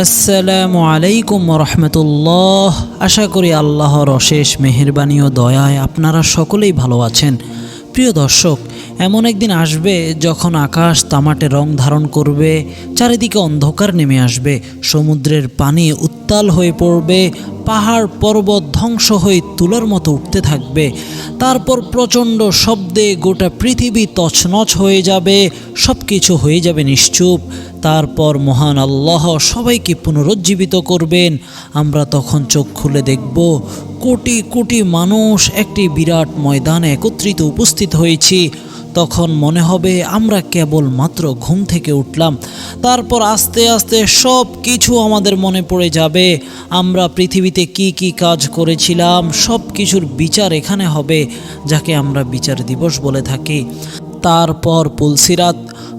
আসসালামু আলাইকুম রহমতুল্লাহ আশা করি আল্লাহর অশেষ মেহরবানি ও দয়ায় আপনারা সকলেই ভালো আছেন। প্রিয় দর্শক, এমন একদিন আসবে যখন আকাশ তামাটে রং ধারণ করবে, চারিদিকে অন্ধকার নেমে আসবে, সমুদ্রের পানি উত্তাল হয়ে পড়বে পাহাড় পর্বত ধ্বংস হয়ে তুলার মতো উঠতে থাকবে। তারপর প্রচণ্ড শব্দে গোটা পৃথিবী তছনছ হয়ে যাবে সব কিছু হয়ে যাবে নিশ্চুপ। তারপর মহান আল্লাহ সবাইকে পুনরুজ্জীবিত করবেন। আমরা তখন চোখ খুলে দেখব, কোটি কোটি মানুষ একটি বিরাট ময়দানে একত্রিত উপস্থিত হয়েছি। তখন মনে হবে আমরা কেবল মাত্র ঘুম থেকে উঠলাম। তারপর আস্তে আস্তে সব কিছু আমাদের মনে পড়ে যাবে। আমরা পৃথিবীতে কি কি কাজ করেছিলাম সব কিছুর বিচার এখানে হবে, যাকে আমরা বিচার দিবস বলে থাকি। তারপর পুলসিরাত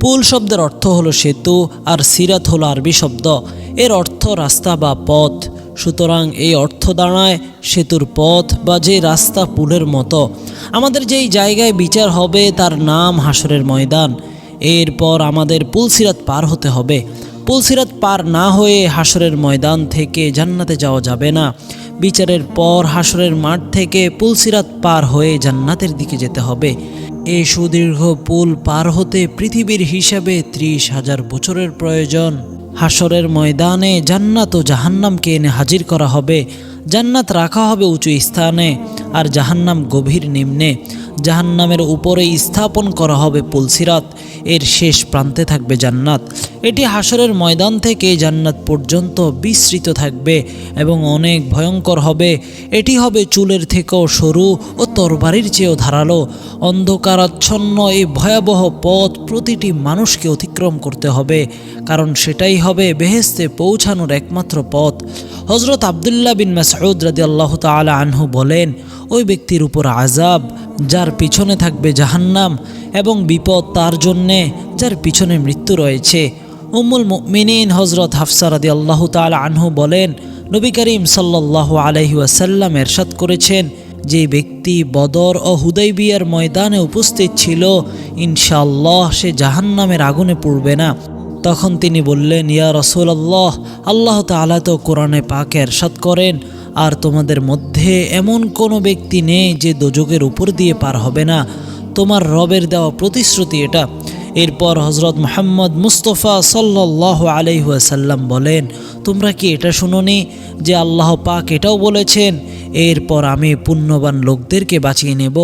পুল শব্দের অর্থ হলো সেতু, আর সিরাত হলো আরবি শব্দ। এর অর্থ রাস্তা বা পথ। সুতরাং এই অর্থ দাঁড়ায় সেতুর পথ বা যে রাস্তা পুলের মতো। আমাদের যেই জায়গায় বিচার হবে তার নাম হাসরের ময়দান। এরপর আমাদের পুলসিরাত পার হতে হবে। পুলসিরাত পার না হয়ে হাসরের ময়দান থেকে জান্নাতে যাওয়া যাবে না। বিচারের পর হাসরের মাঠ থেকে পুলসিরাত পার হয়ে জান্নাতের দিকে যেতে হবে। এই সুদীর্ঘ পুল পার হতে পৃথিবীর হিসাবে ত্রিশ হাজার বছরের প্রয়োজন। হাসরের ময়দানে জান্নাত ও জাহান্নামকে এনে হাজির করা হবে। জান্নাত রাখা হবে উঁচু স্থানে, আর জাহান্নাম গভীর নিম্নে। জাহান্নামের উপরে স্থাপন করা হবে পুলসিরাত। এর শেষ প্রান্তে থাকবে জান্নাত। এটি হাসরের ময়দান থেকে জান্নাত পর্যন্ত বিস্তৃত থাকবে এবং অনেক ভয়ঙ্কর হবে। এটি হবে চুলের থেকেও সরু ও তরবারির চেয়েও ধারালো। অন্ধকারাচ্ছন্ন এই ভয়াবহ পথ প্রতিটি মানুষকে অতিক্রম করতে হবে। কারণ সেটাই হবে বেহেস্তে পৌঁছানোর একমাত্র পথ। হজরত আবদুল্লাহ বিন মাসউদ রাদি আল্লাহ তালা আনহু বলেন, ওই ব্যক্তির উপর আজাব যার পিছনে থাকবে জাহান্নাম এবং বিপদ তার জন্যে, যার পিছনে মৃত্যু রয়েছে। উম্মুল মিনীন হজরত হাফসা রাদি আল্লাহ তালা আনহু বলেন, নবী করিম সাল্লাহ আলহি এরশাদ করেছেন, যে ব্যক্তি বদর ও হুদাইবিয়ার ময়দানে উপস্থিত ছিল ইনশাল্লাহ সে জাহান্নামের আগুনে পড়বে না। তখন তিনি বললেন, ইয়া রসুল আল্লাহ আল্লাহ তালা তো কোরআনে পাক এরশাদ করেন, আর তোমাদের মধ্যে এমন কোনো ব্যক্তি নেই যে দোজকের উপর দিয়ে পার হবে না। তোমার রবের দেওয়া প্রতিশ্রুতি এটা। এরপর হজরত মোহাম্মদ মুস্তফা সাল্লাহ আলহাসাল্লাম বলেন, তোমরা কি এটা শুনোনি যে আল্লাহ পাক এটাও বলেছেন? এরপর আমি পুণ্যবান লোকদেরকে বাঁচিয়ে নেব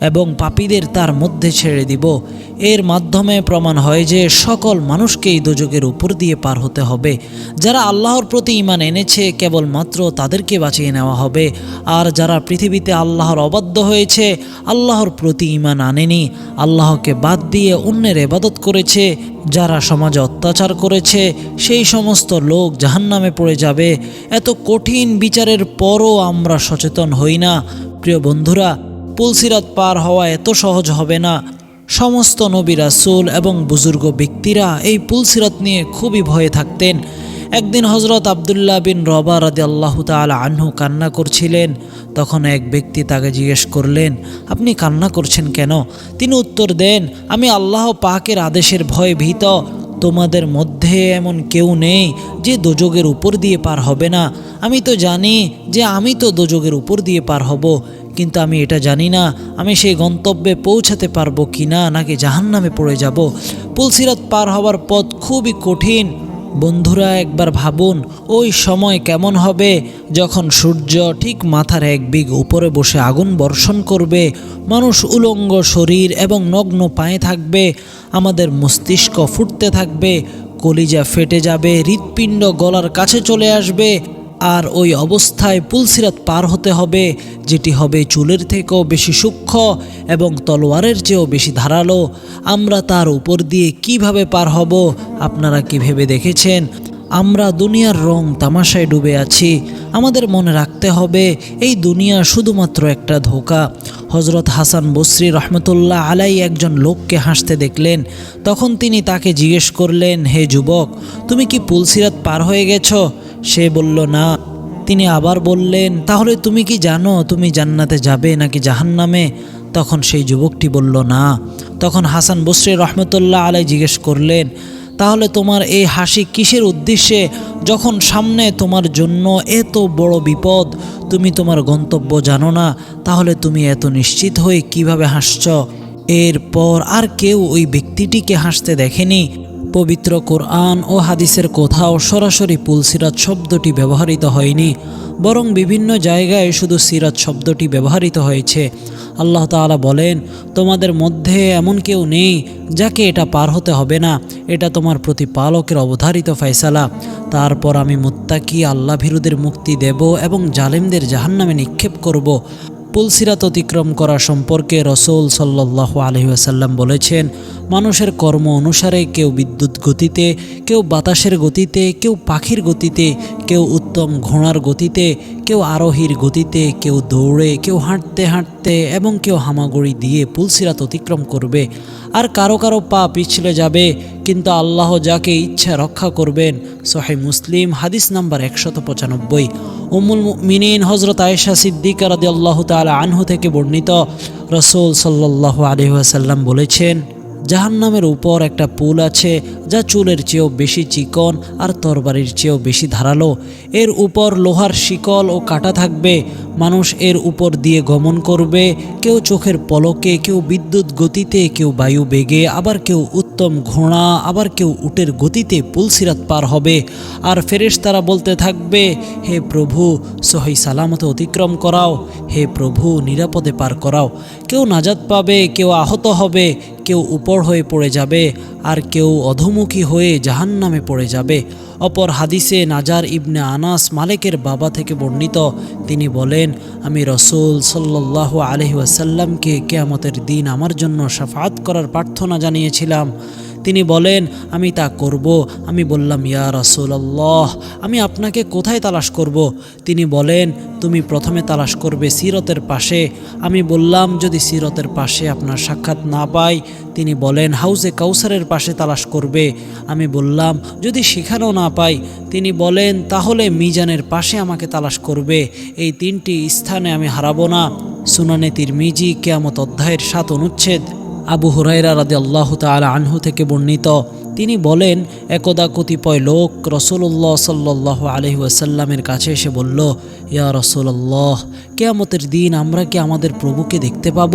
এবং পাপীদের তার মধ্যে ছেড়ে দিব। এর মাধ্যমে প্রমাণ হয় যে সকল মানুষকেই দোজকের উপর দিয়ে পার হতে হবে। যারা আল্লাহর প্রতি ইমান এনেছে, কেবলমাত্র তাদেরকে বাঁচিয়ে নেওয়া হবে। আর যারা পৃথিবীতে আল্লাহর অবাধ্য হয়েছে, আল্লাহর প্রতি ইমান আনেনি, আল্লাহকে বাদ দিয়ে অন্যের এবাদত করেছে, যারা সমাজে অত্যাচার করেছে, সেই সমস্ত লোক জাহান্নামে পড়ে যাবে। এত কঠিন বিচারের পরও আমরা সচেতন হই না। প্রিয় বন্ধুরা পুলসিরাত পার হওয়া এত সহজ হবে না। সমস্ত নবী রাসুল এবং বুজুর্গ ব্যক্তিরা এই পুলসিরাত নিয়ে খুবই ভয়ে থাকতেন। একদিন হজরত আবদুল্লাহ বিন রবা রাদি আল্লাহ তালা আহ্নু কান্না করছিলেন। তখন এক ব্যক্তি তাকে জিজ্ঞেস করলেন, আপনি কান্না করছেন কেন? তিনি উত্তর দেন, আমি আল্লাহ পাকের আদেশের ভয়ে ভীত। তোমাদের মধ্যে এমন কেউ নেই যে দোজগের উপর দিয়ে পার হবে না। আমি তো জানি যে আমি তো দোজগের উপর দিয়ে পার হব। কিন্তু আমি এটা জানি না। আমি সেই গন্তব্যে পৌঁছাতে পারব কি না, নাকি জাহান নামে পড়ে যাব? পুলসিরাত পার হওয়ার পথ খুবই কঠিন। বন্ধুরা, একবার ভাবুন, ওই সময় কেমন হবে? যখন সূর্য ঠিক মাথার এক বিঘ উপরে বসে আগুন বর্ষণ করবে, মানুষ উলঙ্গ শরীর এবং নগ্ন পায়ে থাকবে, আমাদের মস্তিষ্ক ফুটতে থাকবে, কলিজা ফেটে যাবে, হৃৎপিণ্ড গলার কাছে চলে আসবে আর ওই অবস্থায় পুলসিরাত পার হতে হবে, যেটি হবে চুলের থেকেও বেশি সূক্ষ্ম এবং তলোয়ারের চেয়েও বেশি ধারালো। আমরা তার উপর দিয়ে কীভাবে পার হব, আপনারা কি ভেবে দেখেছেন? আমরা দুনিয়ার রং তামাশায় ডুবে আছি। আমাদের মনে রাখতে হবে, এই দুনিয়া শুধুমাত্র একটা ধোকা। হজরত হাসান বসরি রহমতুল্লাহ আলাই একজন লোককে হাসতে দেখলেন। তখন তিনি তাকে জিজ্ঞেস করলেন, হে যুবক, তুমি কি পুলসিরাত পার হয়ে গেছো? সে বলল, না। তিনি আবার বললেন, তাহলে তুমি কি জানো, তুমি জান্নাতে যাবে নাকি জাহান্নামে? তখন সেই যুবকটি বলল, না। তখন হাসান বসরি রহমতুল্লাহ আলাই জিজ্ঞেস করলেন, তাহলে তোমার এই হাসি কিসের উদ্দেশ্যে? যখন সামনে তোমার জন্য এত বড় বিপদ, তুমি তোমার গন্তব্য জানো না, তাহলে তুমি এত নিশ্চিত হয়ে কীভাবে হাসছ? এরপর আর কেউ ওই ব্যক্তিটিকে হাসতে দেখেনি। পবিত্র কোরআন ও হাদিসের কোথাও সরাসরি পুলসিরাত শব্দটি ব্যবহৃত হয়নি, বরং বিভিন্ন জায়গায় শুধু সিরাত শব্দটি ব্যবহৃত হয়েছে। আল্লাহ তাআলা বলেন, তোমাদের মধ্যে এমন কেউ নেই যাকে এটা পার হতে হবে না। এটা তোমার প্রতিপালকের অবধারিত ফয়সালা। তারপর আমি মুত্তাকি আল্লাহ ভীরুদের মুক্তি দেব এবং জালেমদের জাহান্নামে নিক্ষেপ করব। পুলসিরাত অতিক্রম করা সম্পর্কে রসৌল সাল্লাহ আলহিহাসাল্লাম বলেছেন, মানুষের কর্ম অনুসারে কেউ বিদ্যুৎ গতিতে, কেউ বাতাসের গতিতে, কেউ পাখির গতিতে, কেউ উত্তম ঘোড়ার গতিতে, কেউ আরোহীর গতিতে, কেউ দৌড়ে, কেউ হাঁটতে হাঁটতে এবং কেউ হামাগুড়ি দিয়ে পুলসিরাত অতিক্রম করবে। আর কারও কারও পা পিছলে যাবে, কিন্তু আল্লাহ যাকে ইচ্ছা রক্ষা করবেন। সোহে মুসলিম, হাদিস নাম্বার একশত পঁচানব্বই। উমুল মিনীন হজরত আয়েশা সিদ্দিক রাদি আল্লাহ আনহু থেকে বর্ণিত। রসুল সাল্লাহ আলহাসাল্লাম বলেছেন জাহান্নামের উপর একটা পুল আছে, যা চুলের চেয়েও বেশি চিকন আর তরবারির চেয়েও বেশি ধারালো। এর উপর লোহার শিকল ও কাটা থাকবে। মানুষ এর উপর দিয়ে গমন করবে। কেউ চোখের পলকে, কেউ বিদ্যুৎ গতিতে, কেউ বায়ু বেগে, আবার কেউ উত্তম ঘোড়া, আবার কেউ উটের গতিতে পুলসিরাত পার হবে। আর ফেরেশতারা বলতে থাকবে, হে প্রভু, সহি সালামত অতিক্রম করাও। হে প্রভু, নিরাপদে পার করাও। কেউ নাজাত পাবে, কেউ আহত হবে। কেউ উপর হয়ে পড়ে যাবে আর কেউ অধমুখী হয়ে জাহান্নামে পড়ে যাবে। অপর হাদিসে নাজার ইবনে আনাস মালিকের বাবা থেকে বর্ণিত, তিনি বলেন, আমি রসুল সাল্লাহ আলহি ওয়াসাল্লামকে কেয়ামতের দিন আমার জন্য সাফাত করার প্রার্থনা জানিয়েছিলাম। তিনি বলেন, আমি তা করব। আমি বললাম, ইয়া রসুল্লাহ আমি আপনাকে কোথায় তালাশ করব? তিনি বলেন, তুমি প্রথমে তালাশ করবে সিরতের পাশে। আমি বললাম, যদি সিরতের পাশে আপনার সাক্ষাৎ না পাই? তিনি বলেন হাউসে কাউসারের পাশে তালাশ করবে। আমি বললাম, যদি সেখানেও না পাই? তিনি বলেন, তাহলে মিজানের পাশে আমাকে তালাশ করবে। এই তিনটি স্থানে আমি হারাবো না। সুনানে তিরমিজি, কেয়ামত অধ্যায়ের সাত অনুচ্ছেদ। আবু হুরাইরা রাদি আল্লাহ তালা আনহু থেকে বর্ণিত। তিনি বলেন, একদা কতিপয় লোক রসুল্লাহ সাল্লাহ আলহি ওয়াসাল্লামের কাছে এসে বলল, ইয়া রসুল্লাহ কেয়ামতের দিন আমরা কি আমাদের প্রভুকে দেখতে পাব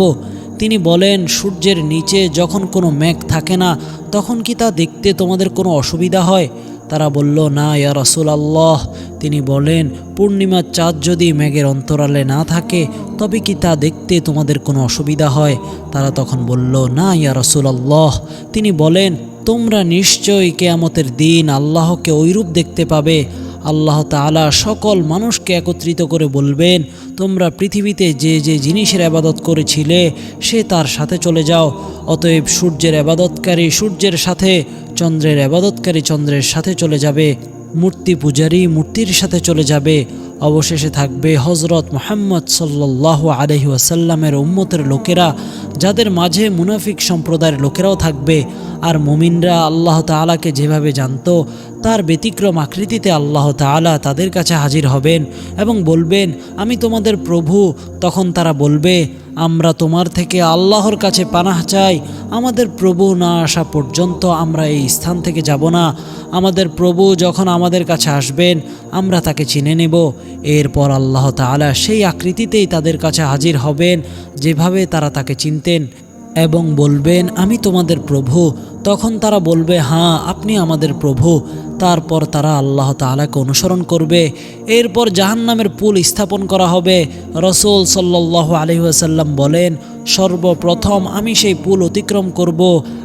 তিনি বলেন, সূর্যের নিচে যখন কোনো মেঘ থাকে না, তখন কি তা দেখতে তোমাদের কোনো অসুবিধা হয়? তারা বলল, না, ইয়া রসুল আল্লাহ তিনি বলেন পূর্ণিমার চাঁদ যদি মেঘের অন্তরালে না থাকে, তবে কি তা দেখতে তোমাদের কোনো অসুবিধা হয়? তারা তখন বলল, না, ইয়া রসুল আল্লাহ তিনি বলেন, তোমরা নিশ্চয়ই কেয়ামতের দিন আল্লাহকে ঐরূপ দেখতে পাবে। আল্লাহ তালা সকল মানুষকে একত্রিত করে বলবেন, তোমরা পৃথিবীতে যে যে জিনিসের আবাদত করেছিলে, সে তার সাথে চলে যাও। অতএব সূর্যের আবাদতকারী সূর্যের সাথে, চন্দ্রের আবাদতকারী চন্দ্রের সাথে চলে যাবে। মূর্তি পূজারী মূর্তির সাথে চলে যাবে। অবশেষে থাকবে হজরত মোহাম্মদ সাল্লাহ আলহি ওয়াসাল্লামের উম্মতের লোকেরা, যাদের মাঝে মুনাফিক সম্প্রদায়ের লোকেরাও থাকবে। আর মুমিনরা আল্লাহ তালাকে যেভাবে জানত, তার ব্যতিক্রম আকৃতিতে আল্লাহ তালা তাদের কাছে হাজির হবেন এবং বলবেন, আমি তোমাদের প্রভু। তখন তারা বলবে আমরা তোমার থেকে আল্লাহর কাছে পানাহ চাই। আমাদের প্রভু না আসা পর্যন্ত আমরা এই স্থান থেকে যাব না। আমাদের প্রভু যখন আমাদের কাছে আসবেন, আমরা তাকে চিনে নেব। এরপর আল্লাহ তাআলা সেই আকৃতিতেই তাদের কাছে হাজির হবেন, যেভাবে তারা তাকে চিনতেন এবং বলবেন, আমি তোমাদের প্রভু। তখন তারা বলবে হ্যাঁ আপনি আমাদের প্রভু। তারপর তারা আল্লাহ তাআলাকে অনুসরণ করবে। এরপর জাহান্নামের পুল স্থাপন করা হবে। রসুল সাল্লাহ আলহিহাসাল্লাম বলেন, সর্বপ্রথম আমি সেই পুল অতিক্রম করব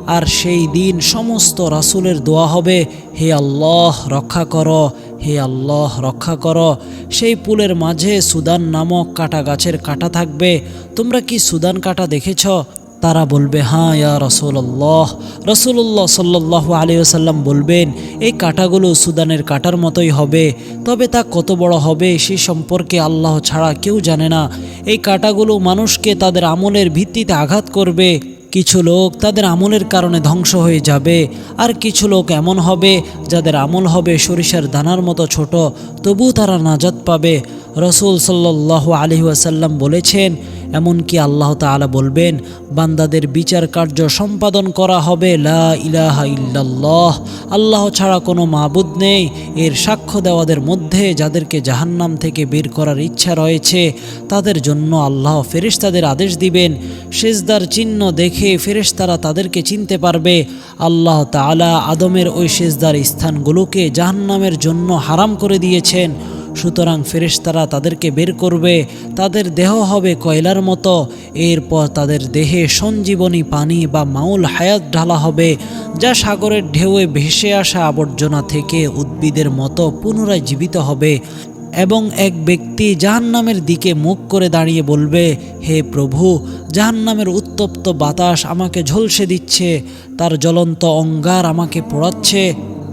আর সেই দিন সমস্ত রাসুলের দোয়া হবে। হে আল্লাহ, রক্ষা করো। হে আল্লাহ, রক্ষা করো। সেই পুলের মাঝে সুদান নামক কাটা গাছের কাটা থাকবে। তোমরা কি সুদান কাটা দেখেছ? তারা বলবে হ্যাঁ ইয়া রসুল্লাহ রসুল্লাহ সাল্লাহ আলিয়াল্লাম বলবেন, এই কাঁটাগুলো সুদানের কাটার মতোই হবে, তবে তা কত বড় হবে সে সম্পর্কে আল্লাহ ছাড়া কেউ জানে না। এই কাঁটাগুলো মানুষকে তাদের আমলের ভিত্তিতে আঘাত করবে, কিছু লোক তাদের আমলের কারণে ধ্বংস হয়ে যাবে, আর কিছু লোক এমন হবে যাদের আমল হবে সরিষার দানার মতো ছোট তবু তারা নাজাত পাবে। রসুল সাল্লাহ আলহি ওয়াসাল্লাম বলেছেন এমনকি আল্লাহ তাআলা বলবেন, বান্দাদের বিচার কার্য সম্পাদন করা হবে, লা ইলাহা ইল্লাল্লাহ। আল্লাহ ছাড়া কোনো মাবুদ নেই। এর সাক্ষ্য দেওয়াদের মধ্যে যাদেরকে জাহান্নাম থেকে বের করার ইচ্ছা রয়েছে, তাদের জন্য আল্লাহ ফেরেশতাদের আদেশ দিবেন। সেজদার চিহ্ন দেখে ফেরেশতারা তাদেরকে চিনতে পারবে। আল্লাহ তাআলা আদমের ওই সেজদার স্থানগুলোকে জাহান্নামের জন্য হারাম করে দিয়েছেন। সুতরাং ফেরেশতারা তাদেরকে বের করবে, তাদের দেহ হবে কয়লার মতো। এরপর তাদের দেহে সঞ্জীবনী পানি বা মাউল হায়াত ঢালা হবে, যা সাগরের ঢেউয়ে ভেসে আসা আবর্জনা থেকে উদ্ভিদের মতো পুনরায় জীবিত হবে। এবং এক ব্যক্তি জাহান্নামের দিকে মুখ করে দাঁড়িয়ে বলবে, হে প্রভু, জাহান্নামের উত্তপ্ত বাতাস আমাকে ঝলসে দিচ্ছে, তার জ্বলন্ত অঙ্গার আমাকে পোড়াচ্ছে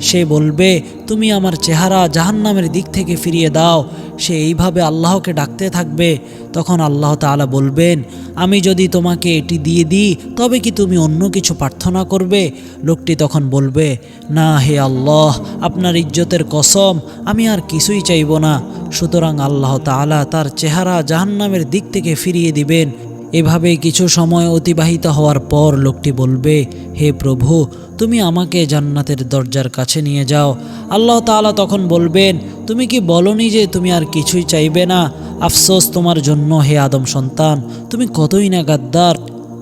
সে বলবে, তুমি আমার চেহারা জাহান্নামের দিক থেকে ফিরিয়ে দাও। সে এইভাবে আল্লাহকে ডাকতে থাকবে। তখন আল্লাহ তাআলা বলবেন, আমি যদি তোমাকে এটি দিয়ে দিই, তবে কি তুমি অন্য কিছু প্রার্থনা করবে? লোকটি তখন বলবে, না হে আল্লাহ, আপনার ইজ্জতের কসম, আমি আর কিছুই চাইব না। সুতরাং আল্লাহ তাআলা তার চেহারা জাহান্নামের দিক থেকে ফিরিয়ে দিবেন। এভাবে কিছু সময় অতিবাহিত হওয়ার পর লোকটি বলবে, হে প্রভু, তুমি আমাকে জান্নাতের দরজার কাছে নিয়ে যাও। আল্লাহ তাআলা তখন বলবেন, তুমি কি বলনি যে তুমি আর কিছুই চাইবে না? আফসোস তোমার জন্য, হে আদম সন্তান, তুমি কতই না গাদ্দার?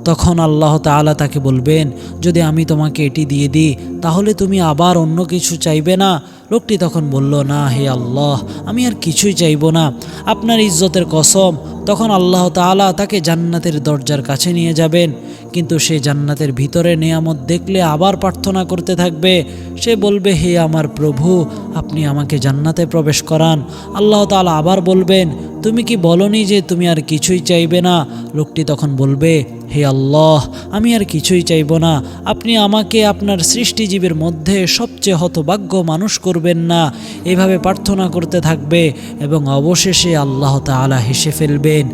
তখন আল্লাহ তাআলা তাকে বলবেন, যদি আমি তোমাকে এটি দিয়ে দিই, তাহলে তুমি আবার অন্য কিছু চাইবে না? লোকটি তখন বলল, না হে আল্লাহ, আমি আর কিছুই চাইব না। আপনার ইজ্জতের কসম, তখন আল্লাহ তালা তাকে জান্নাতের দরজার কাছে নিয়ে যাবেন। কিন্তু সে জান্নাতের ভিতরে নেয়ামত দেখলে আবার প্রার্থনা করতে থাকবে। সে বলবে, হে আমার প্রভু, আপনি আমাকে জান্নাতে প্রবেশ করান। আল্লাহ তালা আবার বলবেন তুমি কি বলনি যে তুমি আর কিছুই চাইবে না? লোকটি তখন বলবে, হে আল্লাহ, আমি আর কিছুই চাইব না। আপনি আমাকে আপনার সৃষ্টিজীবের মধ্যে সবচেয়ে হতভাগ্য মানুষ করবেন না। এভাবে প্রার্থনা করতে থাকবে এবং অবশেষে আল্লাহ তাআলা হেসে ফেলবেন।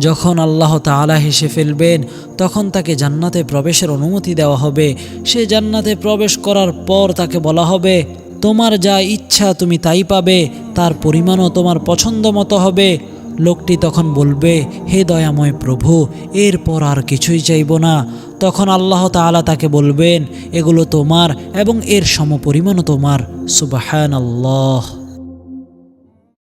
যখন আল্লাহ তাআলা হেসে ফেলবেন, তখন তাকে জান্নাতে প্রবেশের অনুমতি দেওয়া হবে। সে জান্নাতে প্রবেশ করার পর তাকে বলা হবে, তোমার যা ইচ্ছা তুমি তাই পাবে, তার পরিমাণও তোমার পছন্দ মতো হবে। লোকটি তখন বলবে, হে দয়াময় প্রভু, এরপর আর কিছুই চাইব না। তখন আল্লাহ তালা তাকে বলবেন, এগুলো তোমার এবং এর সমপরিমাণও তোমার। সুবাহান আল্লাহ